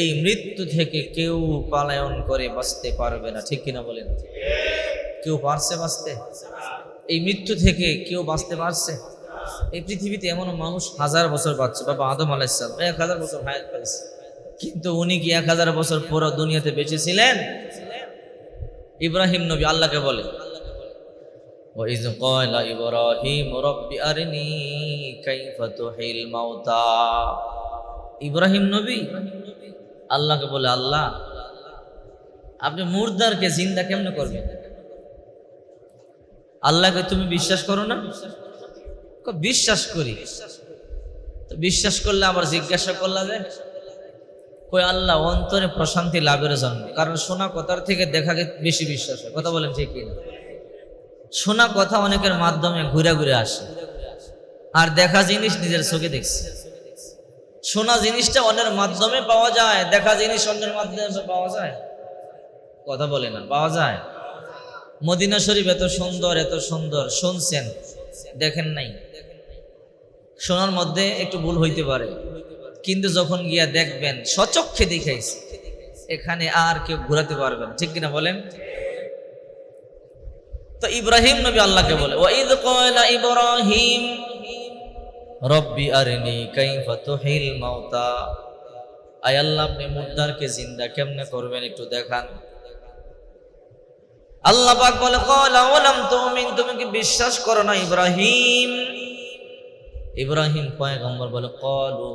এই মৃত্যু থেকে কেউ পালায়ন করে বাঁচতে পারবে না, ঠিক কিনা বলেন? কেউ পারছে বাঁচতে? এই মৃত্যু থেকে কেউ বাঁচতে পারছে? এই পৃথিবীতে এমন মানুষ হাজার বছর বাঁচছে। বাবা আদম আলাইসালাম এক হাজার বছর হায়াত পাইছে কিন্তু উনি কি এক হাজার বছর পুরো দুনিয়াতে বেঁচেছিলেন ইব্রাহিম নবী আল্লাহকে বলে وإذ قال إبراهيم رب أرني كيف تحيي الموتى ইব্রাহিম নবী আল্লাহকে বলে আল্লাহ আপনি মুর্দারকে জিন্দা কেমনে করবেন আল্লাহকে তুমি বিশ্বাস করো না কয়, বিশ্বাস করি তো বিশ্বাস করলে আবার জিজ্ঞাসা করলা যে কই আল্লাহ অন্তরে প্রশান্তি লাভের জন্য কারণ শোনা কথার থেকে দেখাকে বেশি বিশ্বাস হয় কথা বলেন ঠিক কিনা শোনা কথা অনেকের মাধ্যমে ঘুরে ঘুরে আসে। আর দেখা জিনিস নিজের চোখে দেখছে। শোনা জিনিসটা অন্যের মাধ্যমে পাওয়া যায়, দেখা জিনিস অন্যের মাধ্যমে পাওয়া যায়। কথা বলে না, পাওয়া যায়। মদিনা শরীফ এত সুন্দর এত সুন্দর, শুনছেন? দেখেন নাই? শোনার মধ্যে একটু ভুল হইতে পারে। কিন্তু যখন গিয়া দেখবেন সচক্ষে দেখাইছে, এখানে আর কেউ ঘোরাতে পারবেন ঠিক কিনা বলেন? তো ইব্রাহিম নবী আল্লাহকে বলে ক্বালা ইব্রাহিম, রব্বি কাইফা তুহিল মাউতা। আয় আল্লাহ, আপনি মুর্দারকে জিন্দা কেমনে করবেন একটু দেখান। আল্লাহ পাক বলে ওয়ালাম তুমিন, তুমি কি বিশ্বাস করো না ইব্রাহিম? ইব্রাহিম পয়গম্বর বলে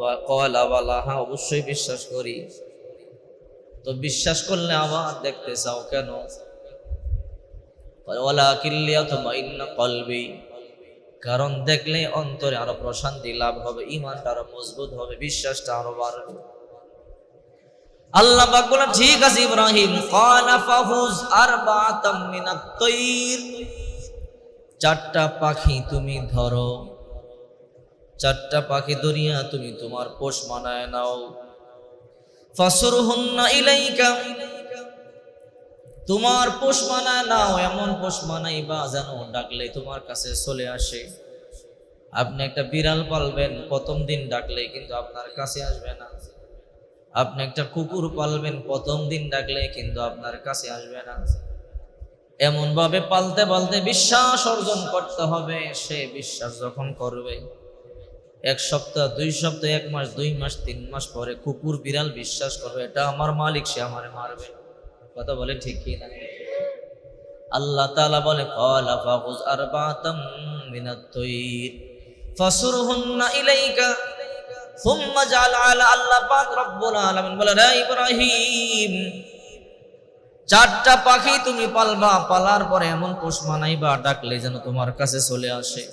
ওয়া ক্বালা ওয়ালা হ্যাঁ অবশ্যই বিশ্বাস করি। তো বিশ্বাস করলে আবার দেখতে চাও কেন? কারণ দেখলে অন্তরে আরও প্রশান্তি লাভ হবে ইমানটা আরও মজবুত হবে, বিশ্বাসটা আরও বাড়বে। আল্লাহ বলেন, ঠিক আছে ইব্রাহিম চারটা পাখি তুমি ধরো, চারটা পাখি ধরিয়া তুমি তোমার পোষ মানায় নাও। ফাসুরহুন্না ইলাইকা তোমার পোষ মানা নাও, এমন পোষ মানাইবা যেন ডাকলে তোমার কাছে চলে আসে। আপনি একটা বিড়াল পালবেন, প্রথম দিন ডাকলে কিন্তু আপনার কাছে আসবে না। আপনি একটা কুকুর পালবেন, প্রথম দিন ডাকলে কিন্তু আপনার কাছে আসবে না। এমন ভাবে পালতে পালতে বিশ্বাস অর্জন করতে হবে, সে বিশ্বাস যখন করবে, এক সপ্তাহ, দুই সপ্তাহ, এক মাস, দুই মাস, তিন মাস পরে কুকুর, বিড়াল বিশ্বাস করবে, এটা আমার মালিক, সে আমার মারবে। কথা বলে ঠিক কি না? আল্লাহ তাআলা বলে ক্বালা ফাখুজ আরবাতাম মিনাত তাইর ফাসুরহুন্না ইলাইকা, সুম্মা জাল আলা আল্লাহ পাক রব্বুল আলামিন। বলে রে ইব্রাহিম, চারটা পাখি তুমি পালবা, পালার পরে এমন পোষ মানাইবা, ডাকলে যেন তোমার কাছে চলে আসে।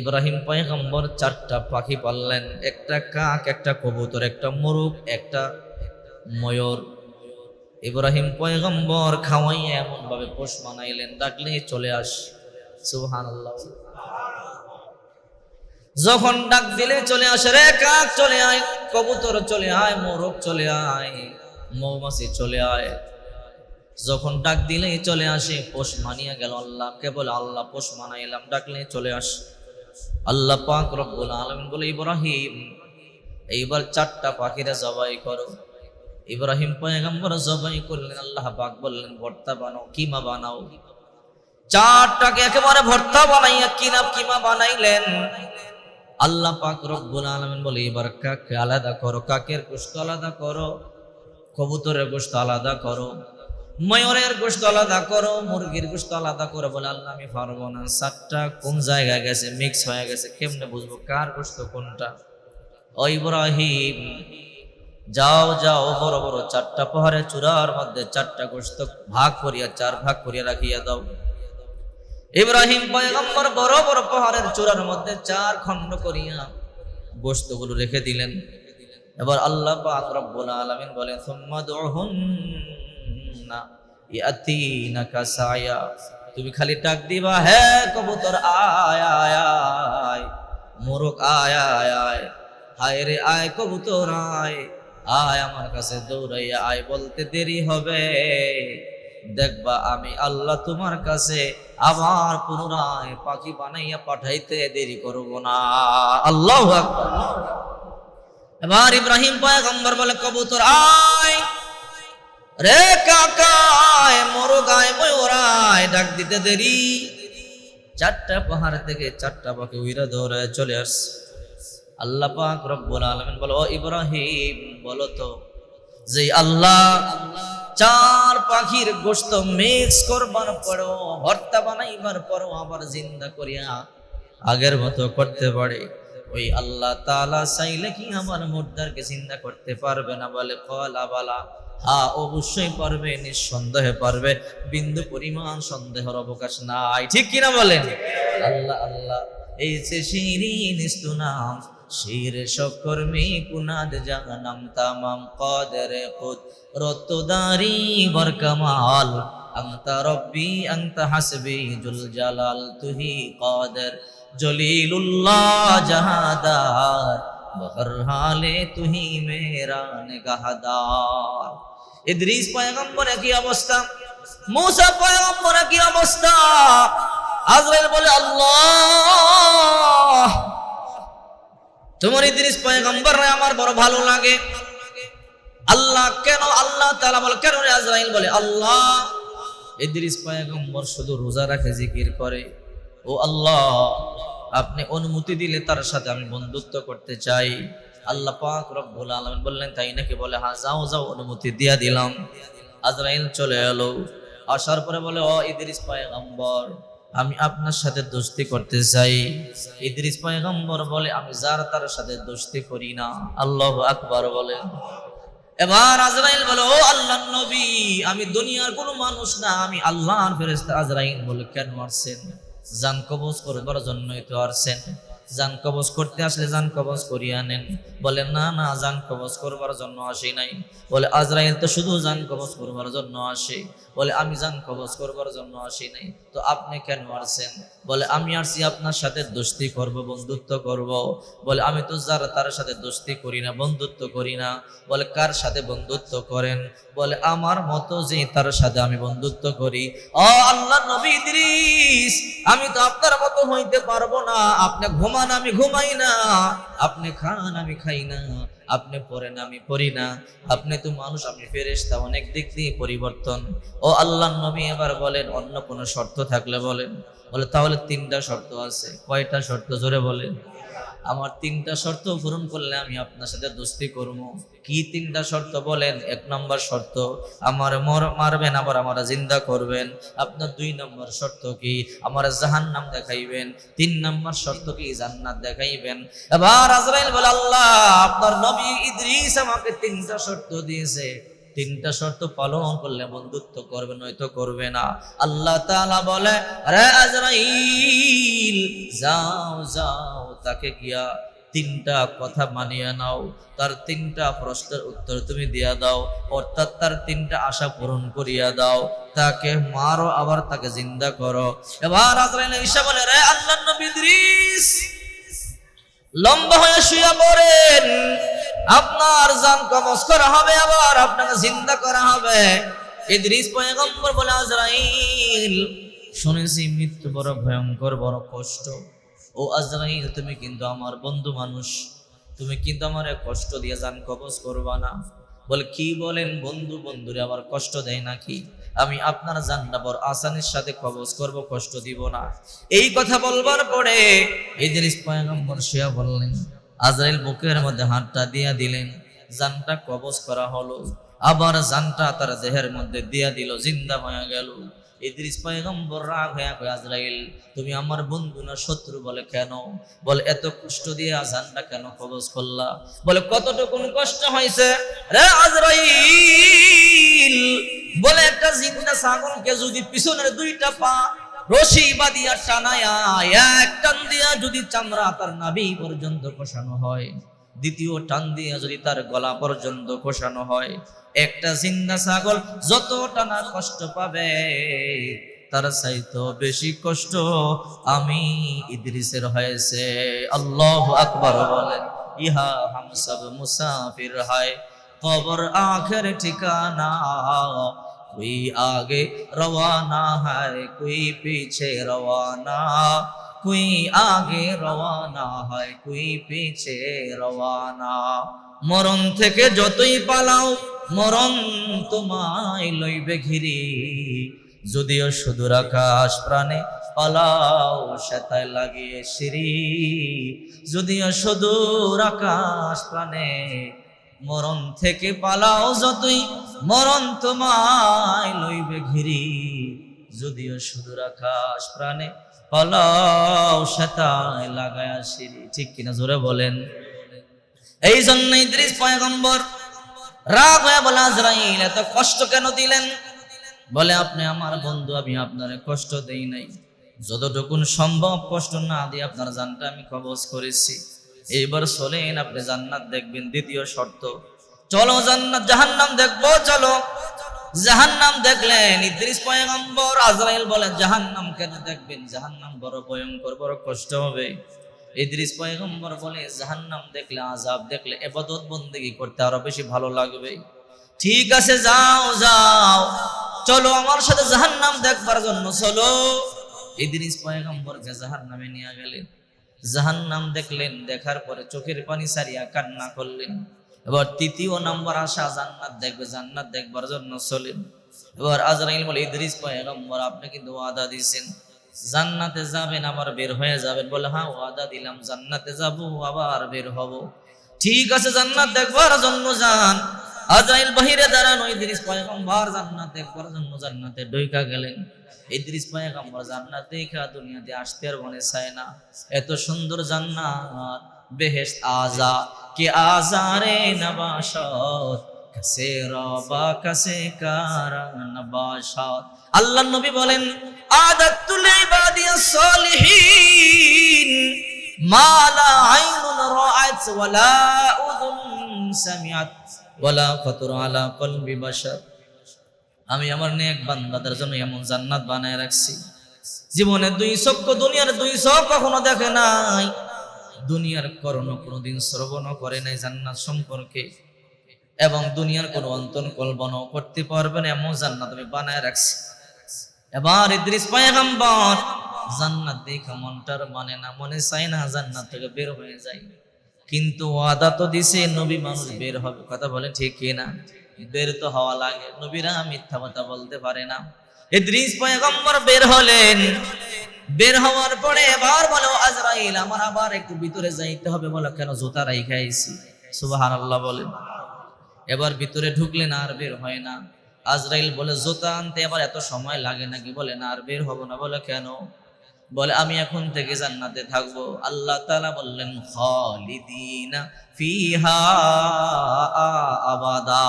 ইব্রাহিম পয়গম্বর চারটা পাখি পাললেন, একটা কাক, একটা কবুতর, একটা মোরগ একটা ময়ূর। ইব্রাহিম পয়গম্বর খাওয়াইয়া এমন ভাবে পোষ মানাইলেন, ডাকলে চলে আস। সুবহান যখন ডাক দিলে চলে আসে, রে কাক চলে আয়, কবুতর চলে আয়, মোরগ চলে আয়, মৌমাছি চলে আয়। যখন ডাক দিলে চলে আসে, পোষ মানিয়া গেল আল্লাহ, কেবল আল্লাহ পোষ মানাইলাম, ডাকলে চলে আস। আল্লাহ পাক রব্বুল আলামিন বলে, ইব্রাহিম, এইবার চারটা পাখিরা জবাই করো। ইব্রাহিম পয়গম্বর জবাই করলেন, আল্লাহ পাক বললেন, ভর্তা বানাও, কিমা বানাও। চারটাকে একেবারে ভর্তা বানাইয়া কিনা, কিমা বানাইলেন। আল্লাহ পাক রব্বুল আলামিন বলে, এবার কাকে আলাদা করো, কাকের গোশত আলাদা করো, কবুতরের গোশত আলাদা করো, ময়ূরের গোশত আলাদা করো, মুরগির গোশত আলাদা করো বলে আল্লাহ আমি পারব না। সাতটা কোন জায়গায় গেছে মিক্স হয়ে গেছে, কেমনে বুঝব, কার গোশত কোনটা? ও ইব্রাহিম যাও যাও, বড় বড় চারটা পাহাড়ের চূড়ার মধ্যে চারটা গোস্ত ভাগ করিয়া, চার ভাগ করিয়া রাখিয়া দাও। ইব্রাহিম পয়গম্বর বড় বড় পাহাড়ের চূড়ার মধ্যে চার খণ্ড করিয়া গোস্তগুলো রেখে দিলেন। এবার আল্লাহ পাক রব্বুল আলামিন বলেন, সুম্মা দুহুন্না ইয়াতিনাকা সায়া। তুমি খালি ডাক দিবা, হে কবুতর, আয় আয় আয় মোরক আয় আয় আয়, হায় রে, আয় কবুতর, আয়। আয় আমার কাছে দৌড়াইয়া আয়, বলতে দেরি হবে। দেখবা আমি আল্লাহ তোমার কাছে আবার পুনরায় পাখি বানাইয়া পাঠাইতে দেরি করব না। আল্লাহ এবার ইব্রাহিম পয়গম্বর বলে, কবুতর, আয়! রে কাকায় মরো গায় ময়ূরায় ডাক দিতে দেরি। চারটা পাহাড় থেকে চারটা পাখি উইরা দৌড়ায় চলে আসছে। আল্লাহ পাক রব্বুল আলামিন বলো ইব্রাহিম, বলো তো, যে আল্লাহ চার পাখির গোশত মিক্স করবার পরও, ভর্তা বানাইবার পরও আবার জিন্দা করিয়া আগের মতো করতে পারে। ওই আল্লাহ তাআলা চাইলে কি আমার মুর্দারকে জিন্দা করতে পারবে না? বলে, কলা বালা, হা, অবশ্যই পারবে, নিঃসন্দেহে পারবে। বিন্দু পরিমাণ সন্দেহের অবকাশ নাই। ঠিক কিনা বলেন? আল্লাহ আল্লাহ, এই যে শিরিন শীর্ষ কর্মী কুনাদ জাহানাম তামাম কদরে খুদ রত্তদারি বরকমাল أنت ربي أنت حسبي جل جلال تهي قادر جلیل اللہ جہادار بہرحال تو ہی میرا نگہدار ادریس پیغمبر کی অবস্থা موسی پیغمبر کی অবস্থা আজরাইল বলে আল্লাহ তোমার ইদ্রিস পয়গম্বর আমার বড় ভালো লাগে। আল্লাহ কেন, আল্লাহ তাআলা বলে, কেন আজরাইল বলে, আল্লাহ ইদ্রিস পয়গম্বর শুধু রোজা রাখে, জিকির করে। ও আল্লাহ, আপনি অনুমতি দিলে তার সাথে আমি বন্ধুত্ব করতে চাই। আল্লাহ পাক রব্বুল আলামিন বললেন, তাই নাকি বলে হ্যাঁ যাও যাও, অনুমতি দিয়া দিলাম। আজরাইল চলে এলো। আসার পরে বলে, ও ইদ্রিস পয়গম্বর আমি আপনার সাথে দোস্তি করতে চাই। ইদ্রিস পয়গম্বর বলে, আমি যার তার সাথে দোস্তি করি না। আল্লাহ আকবার বলেন। এবার আজরাইল বলে, ও আল্লাহ নবী, আমি দুনিয়ার কোনো মানুষ না, আমি আল্লাহর ফেরেশতা আজরাইল বলে কেন আসছেন জান কবজ করবার জন্যই তো আসছেন জান কবজ করতে আসলে জান কবজ করিয়া নেন। বলে, না না, জান কবজ করবার জন্য আসি নাই। বলে, আজরাইল তো শুধু জান কবজ করবার জন্য আসে। বলে, আমি জান কবজ করবার জন্য আসি নাই। তো আপনি কেন আসছেন বলে, আমি আসছি আপনার সাথে দোস্তি করব, বন্ধুত্ব করব। বলে, আমি তো যারা তার সাথে দোস্তি করি না, বন্ধুত্ব করি না। বলে, কার সাথে বন্ধুত্ব করেন? বলে, আমার মতো যে তার সাথে আমি বন্ধুত্ব করি। ও আল্লাহ নবী ইদ্রিস, আমি তো আপনার মতো হইতে পারব না। আপনি ঘুমান, আমি ঘুমাই না। আপনি খান, আমি খাই না। আপনি পড়েন, আমি পড়ি না। আপনি তো মানুষ, আমি ফেরেস্তা অনেক দিক দিয়ে পরিবর্তন। ও আল্লাহ নবী এবার বলেন, অন্য কোনো শর্ত থাকলে বলেন। বলে, তাহলে তিনটা শর্ত আছে। কয়টা শর্ত? জোরে বলেন। আমার তিনটা শর্ত পূরণ করলে আমি আপনার সাথে দোস্তি করব। কি তিনটা শর্ত বলেন? এক নম্বর শর্ত, আমার মর মারবেন, আবার আমার জিন্দা করবেন। আপনার দুই নম্বর শর্ত কি? আমার জাহান নাম দেখাইবেন। তিন নম্বর শর্ত কি? জান্নাত দেখাইবেন। এবার আজরাইল বলে, আল্লাহ, আপনার নবী ইদ্রিস আমাকে তিনটা শর্ত দিয়েছে। তিনটা শর্ত পালন করলে বন্ধুত্ব করবে, নয়তো করবে না। আল্লাহ তাআলা বলে, আরে আজরাইল, যাও যাও তাকে গিয়া তিনটা কথা মানিয়ে নাও। তার তিনটা প্রশ্নের উত্তর তুমি দিয়া দাও। অর্থাৎ তার তিনটা আশা পূরণ করিয়া দাও। তাকে মারো, আবার তাকে জিন্দা করো। এবার ঈশা বলে, রে আল্লাহ নবী ইদ্রিস, লম্বা হয়ে শুয়ে পড়েন। আপনার জান কবজ করা হবে, আবার আপনাকে জিন্দা করা হবে। ইদ্রিস পয়গম্বর বলে, আজরাইল, শুনেছি মৃত্যু বড় ভয়ঙ্কর, বড় কষ্ট। ও আজরাইল তুমি কিন্তু আমার বন্ধু মানুষ। তুমি কিন্তু আমার কষ্ট দিয়ে জান কবজ করবা না। বলে, কি বলেন বন্ধু? বন্ধুরে আবার কষ্ট দেয় নাকি? আমি আপনার জানটা বড় আসানির সাথে কবজ করব, কষ্ট দিব না। এই কথা বলবার পরে ইদ্রিস পয়গম্বর শিয়া বললেন, আজরাইল বুকের মধ্যে হাতটা দিয়া দিলেন, জানটা কবজ করা হলো। আবার জানটা তার দেহের মধ্যে দিয়া দিল, জিন্দা হয়ে গেল। ইদ্রিস পয়গম্বর রাগ হয়ে কয়, আজরাইল, তুমি আমার বন্ধু না শত্রু? বলে, কেন? বলে, এত কষ্ট দিয়ে আজানটা কেন কবজ করলা? বলে, কতটুকুন কষ্ট হয়েছে রে আজরাইল, বলে, একটা জিন্দা ছাগলকে যদি পিছনের দুইটা পা রশি বাদিয়া টানায়া, এক টান দিয়া যদি চামড়া তার নাভি পর্যন্ত কষানো হয়। দ্বিতীয় টান দিয়া যদি তার গলা পর্যন্ত কষানো হয় একটা জিন্দা ছাগল যত টানা কষ্ট পাবে তার চাইতো বেশি কষ্ট আমি ইদ্রিসের হয়েছে আল্লাহ আকবর বলেন ইহা হাম সব মুসাফির হয় কবর আখের ঠিকানা कोई आगे रवाना है कोई पीछे रवाना কুই আগে রওয়ানা হয়, কুই পিছে রওয়ানা। মরণ থেকে যতই পালাও, মরণ তোমায় লইবে ঘিরি। যদিও সুদূর আকাশ প্রাণে পালাও সেতায় লাগিয়ে সিঁড়ি। যদিও সুদূর আকাশ প্রাণে মরণ থেকে পালাও, যতই মরণ তোমায় লইবে ঘিরি। যদিও সুদূর আকাশ প্রাণে পালাও সেতায় লাগায় সিঁড়ি ঠিক কিনা জোরে বলেন। এই জন্যই দৃশ পয়গম্বর রাগ হয়ে বলে, আজরাইল, এত কষ্ট কেন দিলেন? বলে, আপনি আমার বন্ধু, আমি আপনার কষ্ট দেই নাই। যতটুকুন সম্ভব কষ্ট না দিয়ে আপনার জানটা আমি কবজ করেছি। এইবার চলেন, আপনি জান্নাত দেখবেন, দ্বিতীয় শর্ত। চলো জান্নাত, জাহান্নাম দেখব, চলো। জাহান্নাম দেখলেন, ইদ্রিস পয়গম্বর আজরাইল বলেন জাহান্নাম কেন দেখবেন? জাহান্নাম বড় ভয়ঙ্কর, বড় কষ্ট হবে। ইদ্রিস পয়গম্বর বলে, জাহান্নাম দেখলে আজাব দেখলে, এবাদত বন্দেগি করতে আরও বেশি ভালো লাগবে। ঠিক আছে, যাও যাও। চলো আমার সাথে জাহান্নাম দেখবার জন্য, চলো। ইদ্রিস পয়গম্বরকে জাহান্নামে নিয়ে গেলেন। জাহান্নাম দেখলেন, দেখার পরে চোখের পানি সারিয়া কান্না করলেন। এবার তৃতীয় নাম্বার আশা জান্নাত দেখবে, জান্নাত দেখবার জন্য চলেন এবার আজরাইল বলে, ইদ্রিস পয়গম্বর, আপনি কিন্তু ওয়াদা দিয়েছেন। জান্নাতে যাবেন, আবার বের হয়ে যাবেন। বলে হ্যাঁ ওয়াদা দিলাম, জান্নাতে যাব, আবার বের হব। ঠিক আছে, জান্নাত দেখবার জন্য যান। আজরাইল বাহিরে দাঁড়ানো, ইদ্রিস পয়গম্বর, জান্নাত দেখবার জন্য জান্নাতে ডইকা গেলেন। ইদ্রিস পয়গম্বর, জান্নাত দেখা দুনিয়াতে আসতে আর মনে চায় না। এত সুন্দর জান্নাত, বেহেশত আজা কে আজারে নবাশত কাসে রবা কাসে কারা নবাশত আল্লাহ নবী বলেন আদাতুল ইবাদিয়াস সলিহিন মা লা আইনুন রাআত ওয়ালা উযুন সামিআত ওয়ালা খাতর আলা কলবি বাশার। আমি আমার নেক বান্দাদের জন্য এমন জান্নাত বানায় রাখছি। জীবনে দুই চক্ষু দুনিয়ার দুই চোখ কখনো দেখে নাই। দুনিয়ার করণ কোনোদিন শ্রবণ করে নাই, জান্নাত সম্পর্কে। এবং দুনিয়ার কোনো অন্তন কল্পনাও করতে পারবে না, এমন জান্নাত আমি বানায় রাখছি। এবার ইদ্রিস পয়গম্বর, জান্নাত দেখা মনটার মানে না, মনে চায় না জান্নাত থেকে বের হয়ে যায়। কিন্তু ওয়াদা তো দিছে, নবী মানুষ বের হবে, কথা বলে ঠিক না? বের তো হওয়া লাগে, নবীরা মিথ্যা কথা বলতে পারে না। ইদ্রিস পয়গম্বর বের হলেন, বের হওয়ার পরে এবার বলো আমার আবার একটু ভিতরে যাইতে হবে। কেন জুতা রাইখা আইছি? সুবহানাল্লাহ বলেন। এবার ভিতরে ঢুকলেন আর বের হয় না। আজরাইল বলে, জুতা আনতে এবার এত সময় লাগে নাকি? বলে, না আর বের হব না। বলে, কেন? বলে, আমি এখন থেকে জান্নাতে থাকব। আল্লাহ তাআলা বললেন, খালিদিনা ফিহা আবাদা।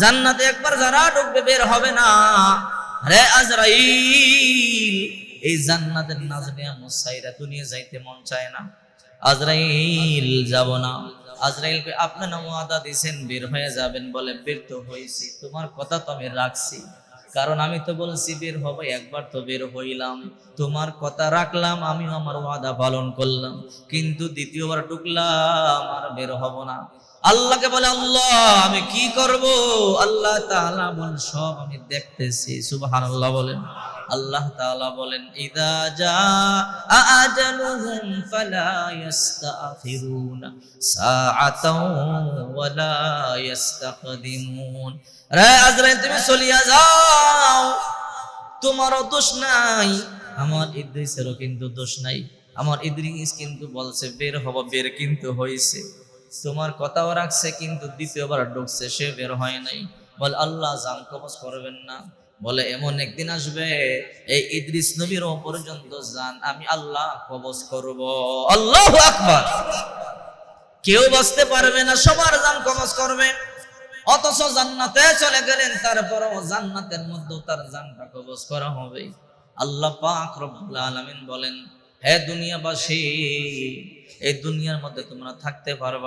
জান্নাতে একবার যারা ঢুকবে বের হবে না। রে আজরাইল! এই জান্নাতের নাজরে মুসাইরা দুনিয়া যাইতে মন চায় না। আজরাইল যাব না। আজরাইল আপনার ওয়াদা দিছেন, বের হয়ে যাবেন বলে বের তো হয়েছি তোমার কথা তো আমি রাখছি। কারণ আমি তো বলছি, বের হব, একবার তো বের হইলাম। তোমার কথা রাখলাম, আমিও আমার ওয়াদা পালন করলাম। কিন্তু দ্বিতীয়বার ঢুকলাম, আর বের হব না। আল্লাহকে বলে, আল্লাহ, আমি কি করব? আল্লাহ তাআলা বল সব আমি দেখতেছি। সুবহানাল্লাহ বলেন। আল্লাহ তাআলা বলেন, ইদা জা আজালুহুম ফালা ইস্তাখিরুনা সাআতাও ওয়ালা ইস্তাকদিমুন। রে আজরাইল, তুমি চলিয়া যাও। তোমারও দোষ নাই। আমার ইদ্রিসেরও কিন্তু দোষ নাই। আমার ইদ্রিস কিন্তু বলছে, বের হব, বের কিন্তু হয়েছে তোমার কথাও রাখছে, কিন্তু দ্বিতীয়বার ঢুকছে, সে বের হয় নাই। বল, আল্লাহ জান কবজ করবেন না। বলে, এমন একদিন আসবে, এই ইদ্রিস নবীর পর্যন্ত জান, আমি আল্লাহ কবজ করব। আল্লাহ আকবার। কেউ বাঁচতে পারবে না, সবার জান কবজ করবে। অথচ জান্নাতে চলে গেলেন, তারপরও জান্নাতের মধ্যেও তার জানটা কবজ করা হবে। আল্লাহ পাক রব্বুল আলামিন বলেন, হে দুনিয়াবাসী, এই দুনিয়ার মধ্যে তোমরা থাকতে পারবা